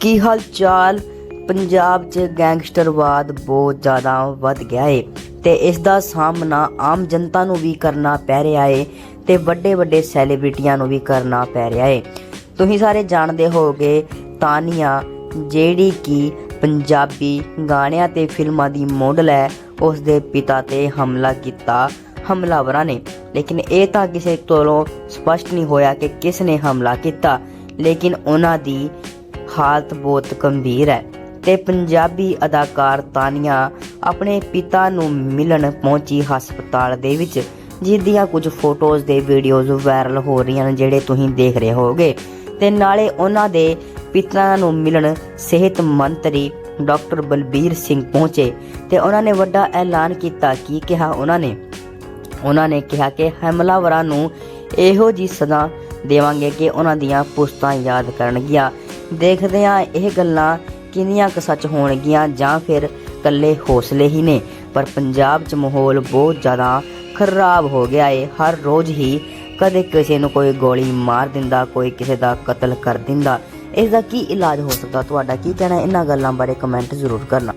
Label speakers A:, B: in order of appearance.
A: ਕੀ ਹਾਲ ਚਾਲ ਪੰਜਾਬ 'ਚ ਗੈਂਗਸਟਰਵਾਦ ਬਹੁਤ ਜ਼ਿਆਦਾ ਵੱਧ ਗਿਆ ਏ ਤੇ ਇਸ ਦਾ ਸਾਹਮਣਾ ਆਮ ਜਨਤਾ ਨੂੰ ਵੀ ਕਰਨਾ ਪੈ ਰਿਹਾ ਏ ਤੇ ਵੱਡੇ ਵੱਡੇ ਸੈਲੀਬ੍ਰਿਟੀਆਂ ਨੂੰ ਵੀ ਕਰਨਾ ਪੈ ਰਿਹਾ ਏ। ਤੁਸੀਂ ਸਾਰੇ ਜਾਣਦੇ ਹੋਗੇ ਤਾਨੀਆ, ਜਿਹੜੀ ਕਿ ਪੰਜਾਬੀ ਗਾਣਿਆਂ ਤੇ ਫਿਲਮਾਂ ਦੀ ਮਾਡਲ ਹੈ ਉਸ ਦੇ ਪਿਤਾ ਤੇ ਹਮਲਾ ਕੀਤਾ ਹਮਲਾਵਰਾਂ ਨੇ। ਲੇਕਿਨ ਇਹ ਤਾਂ ਕਿਸੇ ਕੋਲੋਂ ਸਪਸ਼ਟ ਨਹੀਂ ਹੋਇਆ ਕਿ ਕਿਸ ਨੇ ਹਮਲਾ ਕੀਤਾ। ਲੇਕਿਨ ਉਹਨਾਂ ਦੀ ਹਾਲਤ ਬਹੁਤ ਗੰਭੀਰ ਹੈ ਤੇ ਪੰਜਾਬੀ ਅਦਾਕਾਰ ਤਾਨੀਆ ਆਪਣੇ ਪਿਤਾ ਨੂੰ ਮਿਲਣ ਪਹੁੰਚੀ ਹਸਪਤਾਲ ਦੇ ਵਿੱਚ ਜਿਸ ਦੀਆਂ ਕੁਝ ਫੋਟੋਜ਼ ਦੇ ਵੀਡੀਓਜ਼ ਵਾਇਰਲ ਹੋ ਰਹੀਆਂ ਨੇ ਜਿਹੜੇ ਤੁਸੀਂ ਦੇਖ ਰਹੇ ਹੋਗੇ ਤੇ ਨਾਲੇ ਉਹਨਾਂ ਦੇ ਪਿਤਾ ਨੂੰ ਮਿਲਣ ਸਿਹਤ ਮੰਤਰੀ ਡਾਕਟਰ ਬਲਬੀਰ ਸਿੰਘ ਪਹੁੰਚੇ ਤੇ ਉਹਨਾਂ ਨੇ ਵੱਡਾ ਐਲਾਨ ਕੀਤਾ। ਕੀ ਕਿਹਾ ਉਹਨਾਂ ਨੇ? ਉਹਨਾਂ ਨੇ ਕਿਹਾ ਕਿ ਹਮਲਾਵਰਾਂ ਨੂੰ ਇਹੋ ਜੀ ਸਜ਼ਾ ਦੇਵਾਂਗੇ ਕਿ ਉਹਨਾਂ ਦੀਆਂ ਪੁਸਤਾਂ ਯਾਦ ਕਰਨਗੀਆਂ। ਦੇਖਦੇ ਹਾਂ ਇਹ ਗੱਲਾਂ ਕਿੰਨੀਆਂ ਕੁ ਸੱਚ ਹੋਣਗੀਆਂ ਜਾਂ ਫਿਰ ਕੱਲੇ ਹੌਸਲੇ ਹੀ ਨੇ। ਪਰ ਪੰਜਾਬ 'ਚ ਮਾਹੌਲ ਬਹੁਤ ਜ਼ਿਆਦਾ ਖਰਾਬ ਹੋ ਗਿਆ ਏ। ਹਰ ਰੋਜ਼ ਹੀ ਕਦੇ ਕਿਸੇ ਨੂੰ ਕੋਈ ਗੋਲੀ ਮਾਰ ਦਿੰਦਾ, ਕੋਈ ਕਿਸੇ ਦਾ ਕਤਲ ਕਰ ਦਿੰਦਾ। ਇਸ ਦਾ ਕੀ ਇਲਾਜ ਹੋ ਸਕਦਾ? ਤੁਹਾਡਾ ਕੀ ਕਹਿਣਾ? ਇਹਨਾਂ ਗੱਲਾਂ ਬਾਰੇ ਕਮੈਂਟ ਜ਼ਰੂਰ ਕਰਨਾ।